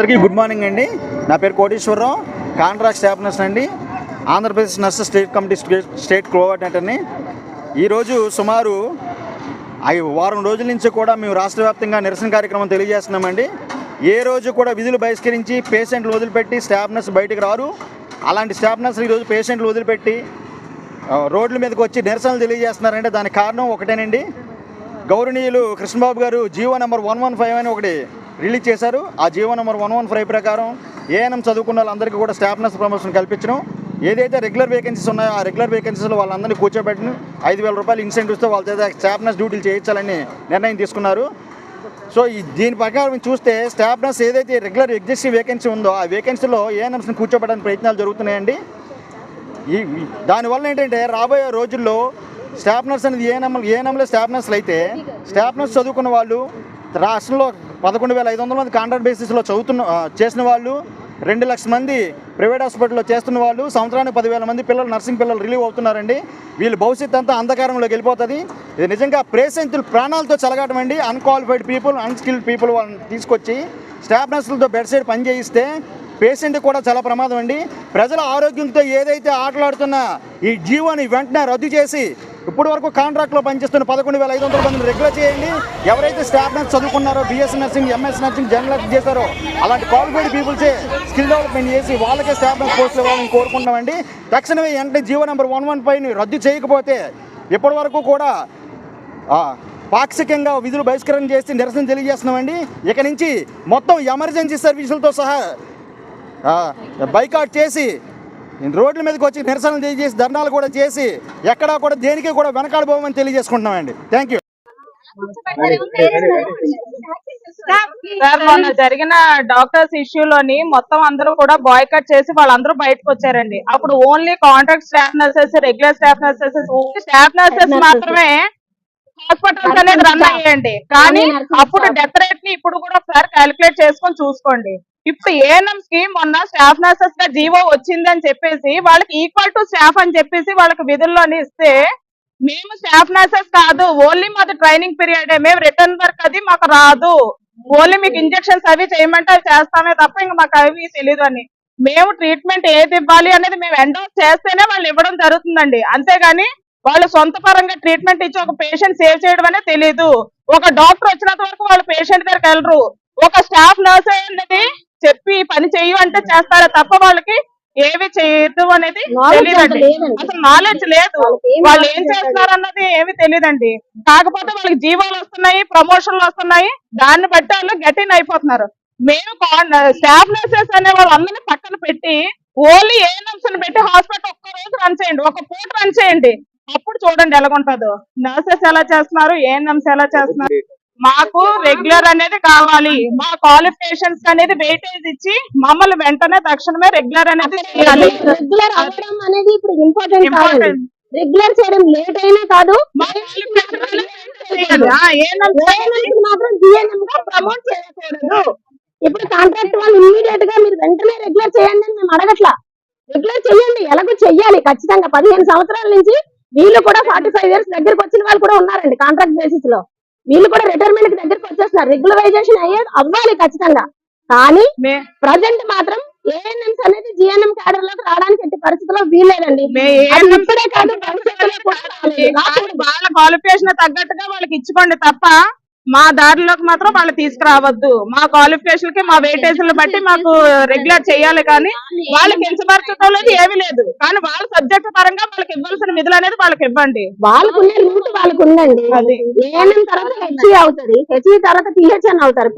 అందరికీ good morning అండి. నా పేరు కోటేశ్వరరావు కాంట్రాక్ట్ స్టాఫ్ నర్స్ అండి. Andhra Pradesh nurse state committee state state కోఆర్డినేటర్ని ఈరోజు సుమారు ఐ- వారం రోజుల నుంచి కూడా మేము రాష్ట్ర వ్యాప్తంగా నిరసన కార్యక్రమం తెలియజేస్తున్నామండి. ఏ రోజు కూడా విధులు బహిష్కరించి పేషెంట్లు వదిలిపెట్టి స్టాఫ్ నర్స్ బయటకు రారు. అలాంటి స్టాఫ్ నర్స్ ఈరోజు పేషెంట్లు వదిలిపెట్టి రోడ్ల మీదకి వచ్చి నిరసనలు తెలియజేస్తున్నారంటే దానికి కారణం ఒకటేనండి. గౌరవనీయులు కృష్ణబాబు గారు GO number one one five అని ఒకటి రిలీజ్ చేశారు. ఆ GO number one one five ప్రకారం ఏఎన్ఎం చదువుకున్న వాళ్ళందరికీ కూడా స్టాఫ్నెస్ ప్రమోషన్ కల్పించడం. ఏదైతే రెగ్యులర్ వేకెన్సీస్ ఉన్నాయో ఆ రెగ్యులర్ వేకెన్సీస్లో వాళ్ళందరినీ కూర్చోబెట్టిన ఐదు వేల రూపాయలు ఇన్సెంటివ్స్తో వాళ్ళ చేత స్టాఫ్ డ్యూటీలు చేయించాలని నిర్ణయం తీసుకున్నారు. సో ఈ దీని ప్రకారం చూస్తే స్టాఫ్నెస్ ఏదైతే రెగ్యులర్ ఎగ్జిస్టింగ్ వేకెన్సీ ఉందో ఆ వేకెన్సీలో ఏఎన్ఎంస్ని కూర్చోబెట్టడానికి ప్రయత్నాలు జరుగుతున్నాయండి. ఈ దానివల్ల ఏంటంటే రాబోయే రోజుల్లో స్టాఫ్నర్స్ అనేది ఏఎన్ఎం ఏఎన్ఎంలో స్టాఫ్నర్స్లు అయితే స్టాఫ్నర్స్ చదువుకున్న వాళ్ళు రాష్ట్రంలో పదకొండు వేల ఐదు వందల మంది కాంట్రాక్ట్ బేసిస్లో చదువుతున్న చేసిన వాళ్ళు రెండు లక్షల మంది ప్రైవేట్ హాస్పిటల్లో చేస్తున్న వాళ్ళు సంవత్సరానికి పదివేల మంది పిల్లలు నర్సింగ్ పిల్లలు రిలీవ్ అవుతున్నారండి. వీళ్ళ భవిష్యత్తు అంతా అంధకారంలోకి వెళ్ళిపోతుంది. ఇది నిజంగా పేషెంట్లు ప్రాణాలతో చలగటం అండి. అన్క్వాలిఫైడ్ పీపుల్ అన్స్కిల్డ్ పీపుల్ వాళ్ళని తీసుకొచ్చి స్టాఫ్ నర్సులతో బెడ్ సైడ్ పని చేయిస్తే పేషెంట్ కూడా చాలా ప్రమాదం అండి. ప్రజల ఆరోగ్యంతో ఏదైతే ఆటలాడుతున్న ఈ జీవోని వెంటనే రద్దు చేసి ఇప్పటి వరకు కాంట్రాక్ట్లో పనిచేస్తున్న పదకొండు వేల ఐదు వందల మందిని రెగ్యులర్ చేయండి. ఎవరైతే staff nurse చదువుకున్నారో BSc nursing MS nursing general చేశారో అలాంటి క్వాలిఫైడ్ పీపుల్సే స్కిల్ డెవలప్మెంట్ చేసి వాళ్ళకే స్టాఫ్ నర్స్ పోస్టులు ఇవ్వాలని కోరుకుంటామండి తక్షణమే వెంటనే జీవో నెంబర్ వన్ వన్ ఫైవ్ని రద్దు చేయకపోతే ఇప్పటి వరకు కూడా పాక్షికంగా విధులు బహిష్కరణ చేసి నిరసన తెలియజేస్తున్నామండి. ఇక నుంచి మొత్తం ఎమర్జెన్సీ సర్వీసులతో సహా బైకాట్ చేసి రోడ్ల మీదకి వచ్చి నిరసనలు తెలియజేసి ధర్నాలు కూడా చేసి ఎక్కడా కూడా దేనికి కూడా వెనకాడబోమని తెలియజేసుకుంటున్నామండి. థ్యాంక్ యూ సార్ మొన్న జరిగిన డాక్టర్స్ ఇష్యూలోని మొత్తం అందరూ కూడా బాయ్కట్ చేసి వాళ్ళందరూ బయటకు వచ్చారండి. అప్పుడు only contract staff nurses regular staff nurses staff nurses మాత్రమే హాస్పిటల్స్ అనేది రన్ అయ్యండి. కానీ అప్పుడు డెత్ రేట్ని ఇప్పుడు కూడా ఒకసారి క్యాలిక్యులేట్ చేసుకొని చూసుకోండి. ఇప్పుడు ఏఎన్ఎంస్కి మొన్న స్టాఫ్ నర్సెస్గా జీవో వచ్చిందని చెప్పేసి వాళ్ళకి ఈక్వల్ టు స్టాఫ్ అని చెప్పేసి వాళ్ళకి విధుల్లోని ఇస్తే మేము స్టాఫ్ నర్సెస్ కాదు ఓన్లీ మాది ట్రైనింగ్ పీరియడ్ మేము రిటర్న్ వర్క్ అది మాకు రాదు. ఓన్లీ మీకు ఇంజెక్షన్స్ అవి చేయమంటే అవి చేస్తామే తప్ప ఇంకా మాకు అవి తెలియదు అని. మేము ట్రీట్మెంట్ ఏది ఇవ్వాలి అనేది మేము ఎండోస్ చేస్తేనే వాళ్ళు ఇవ్వడం జరుగుతుందండి. అంతేగాని వాళ్ళు సొంత పరంగా ట్రీట్మెంట్ ఇచ్చి ఒక పేషెంట్ సేవ్ చేయడం అనేది తెలియదు ఒక డాక్టర్ వచ్చినంత వరకు వాళ్ళు పేషెంట్ దగ్గరికి వెళ్ళరు. ఒక స్టాఫ్ నర్స్ అనేది చెప్పి పని చెయ్యి అంటే చేస్తారే తప్ప వాళ్ళకి ఏవి చేయదు అనేది తెలియదండి. అసలు నాలెడ్జ్ లేదు. వాళ్ళు ఏం. చేస్తున్నారు అన్నది ఏమి తెలియదండి కాకపోతే వాళ్ళకి జీవాలు వస్తున్నాయి ప్రమోషన్లు వస్తున్నాయి. దాన్ని బట్టి వాళ్ళు గట్టిన అయిపోతున్నారు. మేము స్టాఫ్ నర్సెస్ అనే వాళ్ళందరినీ పక్కన పెట్టి ఓన్లీ ఏ నర్స్ పెట్టి హాస్పిటల్ ఒక్క రోజు రన్ చేయండి. ఒక పూట రన్ చేయండి. అప్పుడు చూడండి ఎలాగుంటుందో నర్సెస్ ఎలా చేస్తున్నారు? ఏ నర్స్ ఎలా చేస్తున్నారు? మాకు రెగ్యులర్ అనేది కావాలి. మా క్వాలిఫికేషన్స్ అనేది వెయిటేజ్ ఇచ్చి మమ్మల్ని వెంటనే తక్షణమే రెగ్యులర్ అనేది చేయాలి. రెగ్యులర్ అవ్వడం అనేది ఇప్పుడు ఇంపార్టెంట్. రెగ్యులర్ చేయడం లేట్ అయినా కాదు ప్రమోట్ చేయకూడదు. ఇప్పుడు కాంట్రాక్ట్ వాళ్ళు ఇమ్మీడియట్గా మీరు వెంటనే రెగ్యులర్ చేయండి అని మేము అడగట్లా. రెగ్యులర్ చేయండి. ఎలాగో చెయ్యాలి. ఖచ్చితంగా పదిహేను సంవత్సరాల నుంచి వీళ్ళు కూడా ఫార్టీ ఫైవ్ ఇయర్స్ దగ్గరకు వచ్చిన వాళ్ళు కూడా ఉన్నారండి కాంట్రాక్ట్ బేసిస్లో. వీళ్ళు కూడా రిటైర్మెంట్ దగ్గరకు వచ్చేస్తున్నారు. రెగ్యులరైజేషన్ అయ్యే అవ్వాలి ఖచ్చితంగా. కానీ ప్రజెంట్ మాత్రం ఏఎన్ఎంస్ అనేది జిఎన్ఎం క్యాడర్లోకి రావడానికి ఎట్టి పరిస్థితుల్లో. కానీ వాళ్ళ క్వాలిఫికేషన్ తగ్గట్టుగా వాళ్ళకి ఇచ్చుకోండి తప్ప మా దారిలోకి మాత్రం వాళ్ళు తీసుకురావద్దు. మా క్వాలిఫికేషన్కి మా వెయిటేజ్ బట్టి మాకు రెగ్యులర్ చేయాలి కానీ వాళ్ళకి కించపరచడం లేదు ఏమీ లేదు. కానీ వాళ్ళ సబ్జెక్ట్ పరంగా వాళ్ళకి ఇవ్వాల్సిన విధులు అనేది వాళ్ళకి ఇవ్వండి. వాళ్ళకున్న రూట్ వాళ్ళకు ఉందండి. ఏఎన్ఎం తర్వాత హెచ్ఈ అవుతుంది. హెచ్ఈ తర్వాత పిహెచ్ఎన్ అవుతారు.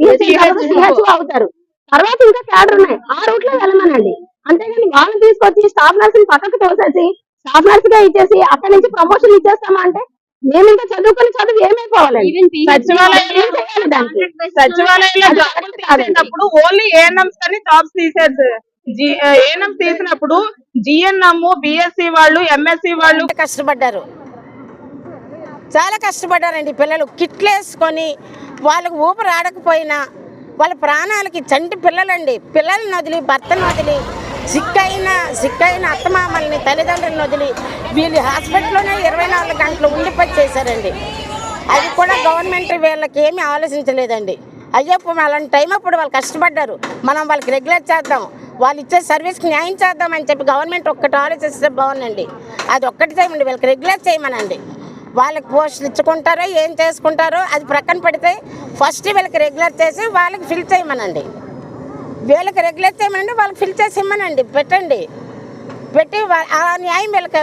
అవుతారు. తర్వాత ఇంకా క్యాడర్ ఉన్నాయి. ఆ రూట్లో వెళ్ళమనండి. అంతేగాని వాళ్ళని తీసుకొచ్చి స్టాఫ్ నర్సింగ్ పక్కకు తోసేసి స్టాఫ్ నర్స్గా ఇచ్చేసి అక్కడి నుంచి ప్రమోషన్ ఇచ్చేస్తామా అంటే మేము ఇంకా చదువుకుని చదువు ఏమైపోవాలండి దానికి? సచివాలయంలో ఓన్లీ ఏఎన్ఎంస్ కానీ జాబ్స్ తీసేది ఏఎన్ఎం తీసినప్పుడు జిఎన్ఎం బిఎస్సి వాళ్ళు ఎంఎస్సి వాళ్ళు చాలా కష్టపడ్డారు. చాలా కష్టపడ్డారండి పిల్లలు. కిట్లు వేసుకొని వాళ్ళకు ఊపిరి ఆడకపోయినా వాళ్ళ ప్రాణాలకి చంటి పిల్లలండి. పిల్లల్ని వదిలి భర్తను వదిలి సిక్కైన సిక్కైన అత్తమామల్ని తల్లిదండ్రులను వదిలి వీళ్ళు హాస్పిటల్లోనే ఇరవై నాలుగు గంటలు ఉండిపోయి చేశారండి. అది కూడా గవర్నమెంట్ వీళ్ళకి ఏమీ ఆలోచించలేదండి. అయ్యప్ప అలాంటి టైం అప్పుడు వాళ్ళు కష్టపడ్డారు. మనం వాళ్ళకి రెగ్యులేట్ చేద్దాం. వాళ్ళు ఇచ్చే సర్వీస్కి న్యాయం చేద్దాం అని చెప్పి గవర్నమెంట్ ఒక్కటి ఆలోచిస్తే బాగుందండి. అది ఒక్కటి చేయమండి వీళ్ళకి రెగ్యులేట్ చేయమనండి. వాళ్ళకి పోస్టులు ఇచ్చుకుంటారో ఏం చేసుకుంటారో అది ప్రక్కన పెడితే ఫస్ట్ వీళ్ళకి రెగ్యులర్ చేసి వాళ్ళకి ఫిల్ చేయమనండి. వీళ్ళకి రెగ్యులర్ చేయమండి వాళ్ళకి ఫిల్ చేసి ఇమ్మనండి పెట్టండి. పెట్టి ఆ న్యాయం వీళ్ళకి